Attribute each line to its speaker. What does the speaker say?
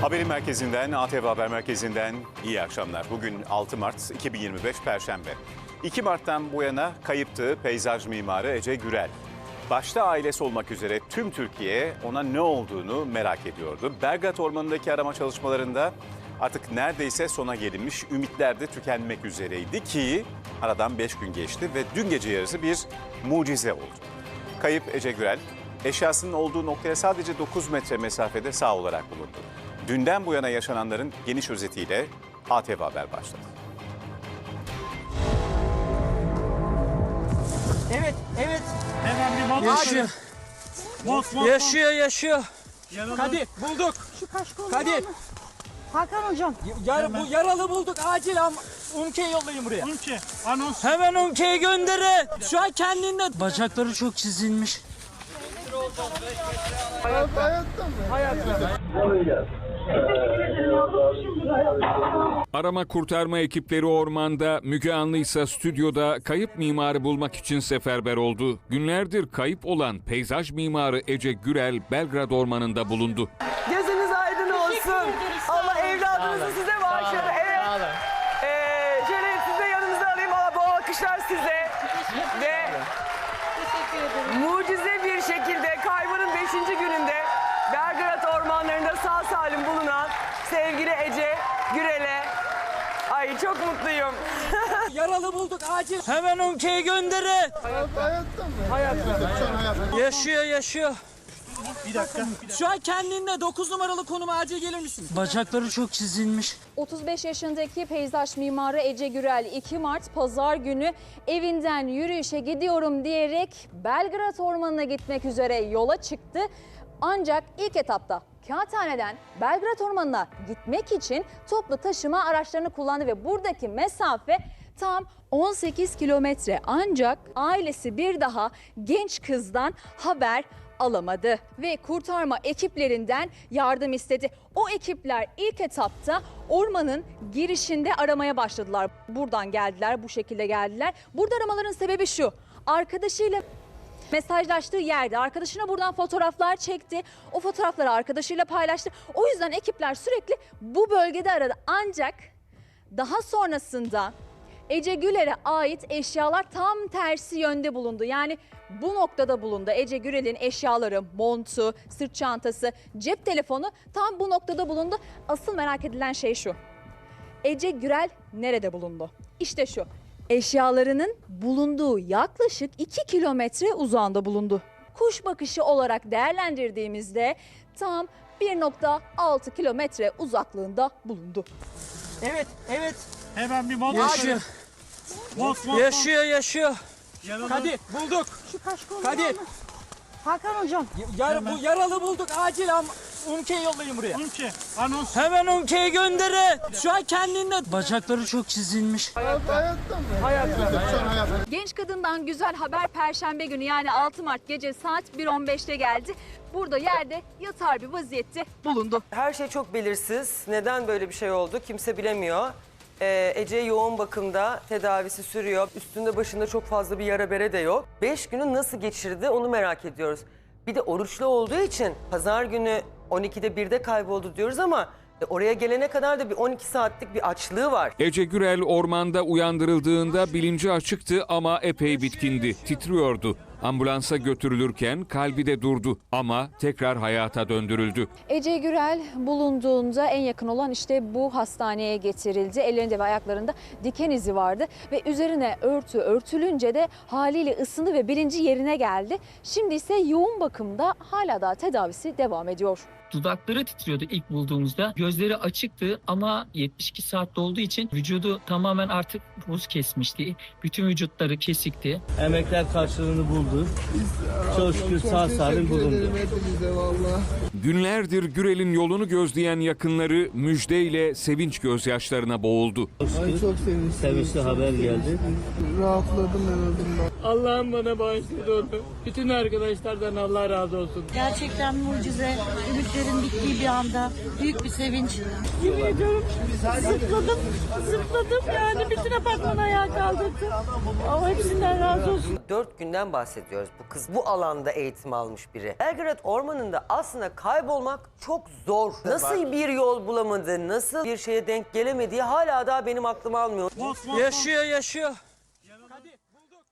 Speaker 1: Haberin merkezinden, ATV Haber Merkezi'nden iyi akşamlar. Bugün 6 Mart 2025 Perşembe. 2 Mart'tan bu yana kayıptı peyzaj mimarı Ece Gürel. Başta ailesi olmak üzere tüm Türkiye ona ne olduğunu merak ediyordu. Belgrad Ormanı'ndaki arama çalışmalarında artık neredeyse sona gelinmiş, ümitler de tükenmek üzereydi ki aradan 5 gün geçti ve dün gece yarısı bir mucize oldu. Kayıp Ece Gürel, eşyasının olduğu noktaya sadece 9 metre mesafede sağ olarak bulundu. Dünden bu yana yaşananların geniş özetiyle ATV Haber başladı.
Speaker 2: Evet, evet.
Speaker 3: Hemen bir mont
Speaker 2: Yaşıyor. Yaşıyor, yaşıyor.
Speaker 3: Yaralı.
Speaker 2: Kadir bulduk.
Speaker 4: Şu kaşkol
Speaker 2: Kadir.
Speaker 4: Hakan hocam.
Speaker 2: Yar, bu yaralı bulduk. Acil am Umke'yi yollayın buraya.
Speaker 3: Ülke anons.
Speaker 2: Hemen Umke'yi gönderin. Şu an kendinde. Bacakları çok çizilmiş.
Speaker 5: Arama kurtarma ekipleri ormanda, Müge Anlı ise stüdyoda kayıp mimarı bulmak için seferber oldu. Günlerdir kayıp olan peyzaj mimarı Ece Gürel Belgrad Ormanı'nda bulundu.
Speaker 6: Gözünüz aydın olsun. Allah evladınızı size bağışladı. Evet. Ee, şöyle size yanımıza alayım. Allah bu alkışlar size. Ve mucize bir şekilde kaybının 5. gününde Belgrad ormanlarında sağ salim bulunan sevgili Ece Gürel'e Ay çok mutluyum.
Speaker 2: Yaralı bulduk. Acil. Hemen Umke'yi gönderin. Yaşıyor, yaşıyor.
Speaker 3: Bir dakika.
Speaker 2: Şu an kendinde 9 numaralı konuma acil gelir misiniz? Bacakları çok çizilmiş.
Speaker 7: 35 yaşındaki peyzaj mimarı Ece Gürel 2 Mart pazar günü evinden yürüyüşe gidiyorum diyerek Belgrad Ormanı'na gitmek üzere yola çıktı. Ancak ilk etapta Kağıthane'den Belgrad Ormanı'na gitmek için toplu taşıma araçlarını kullandı ve buradaki mesafe tam 18 kilometre ancak ailesi bir daha genç kızdan haber alamadı ve kurtarma ekiplerinden yardım istedi. O ekipler ilk etapta ormanın girişinde aramaya başladılar. Buradan geldiler, bu şekilde geldiler. Burada aramaların sebebi şu. Arkadaşıyla mesajlaştığı yerde arkadaşına buradan fotoğraflar çekti. O fotoğrafları arkadaşıyla paylaştı. O yüzden ekipler sürekli bu bölgede aradı. Ancak daha sonrasında Ece Güler'e ait eşyalar tam tersi yönde bulundu. Yani bu noktada bulundu. Ece Gürel'in eşyaları, montu, sırt çantası, cep telefonu tam bu noktada bulundu. Asıl merak edilen şey şu. Ece Gürel nerede bulundu? İşte şu. Eşyalarının bulunduğu yaklaşık 2 kilometre uzağında bulundu. Kuş bakışı olarak değerlendirdiğimizde tam 1.6 kilometre uzaklığında bulundu.
Speaker 2: Evet, evet.
Speaker 3: Hemen bir mont
Speaker 2: Yaşıyor.
Speaker 3: Mont mont
Speaker 2: Yaşıyor, yaşıyor.
Speaker 3: Yaralı.
Speaker 2: Kadir bulduk.
Speaker 4: Şu kaşkol
Speaker 2: Kadir.
Speaker 4: Mı? Hakan hocam.
Speaker 2: Yar, bu yaralı bulduk. Acil am Umke'yi yollayın buraya.
Speaker 3: Ülke anons.
Speaker 2: Hemen Umke'yi gönderin. Şu an kendinde. Bacakları çok çizilmiş.
Speaker 7: Genç kadından güzel haber perşembe günü yani 6 Mart gece saat 1.15'te geldi. Burada yerde yatar bir vaziyette bulundu.
Speaker 6: Her şey çok belirsiz. Neden böyle bir şey oldu kimse bilemiyor. Ee, Ece yoğun bakımda tedavisi sürüyor. Üstünde başında çok fazla bir yara bere de yok. Beş günü nasıl geçirdi onu merak ediyoruz. Bir de oruçlu olduğu için pazar günü 12'de 1'de kayboldu diyoruz ama e, oraya gelene kadar da bir 12 saatlik bir açlığı var.
Speaker 5: Ece Gürel ormanda uyandırıldığında bilinci açıktı ama epey bitkindi, titriyordu. Ambulansa götürülürken kalbi de durdu ama tekrar hayata döndürüldü.
Speaker 7: Ece Gürel bulunduğunda en yakın olan işte bu hastaneye getirildi. Ellerinde ve ayaklarında diken izi vardı ve üzerine örtü örtülünce de haliyle ısındı ve bilinci yerine geldi. Şimdi ise yoğun bakımda hala da tedavisi devam ediyor.
Speaker 8: Dudakları titriyordu ilk bulduğumuzda. Gözleri açıktı ama 72 saat dolduğu için vücudu tamamen artık buz kesmişti. Bütün vücutları kesikti.
Speaker 9: Emekler karşılığını buldu. Çok şükür sağ salim bulundu.
Speaker 5: Günlerdir Gürel'in yolunu gözleyen yakınları müjdeyle sevinç gözyaşlarına boğuldu.
Speaker 9: Çok şükür sevinçli haber geldi.
Speaker 10: Rahatladım en azından.
Speaker 2: Allah'ım bana bağışladı onu. Bütün arkadaşlardan Allah razı olsun.
Speaker 4: Gerçekten mucize. Ümitlerin bittiği bir anda. Büyük bir sevinç. Yemin ediyorum zıpladım. Zıpladım yani. Bütün apartmanı ayağa kaldırdım. Ama hepsinden razı olsun.
Speaker 6: Dört günden bahsediyoruz. Bu kız bu alanda eğitim almış biri. Belgrad Ormanı'nda aslında kaybolmak çok zor. Nasıl bir yol bulamadı, nasıl bir şeye denk gelemediği hala daha benim aklım almıyor.
Speaker 2: Yaşıyor yaşıyor.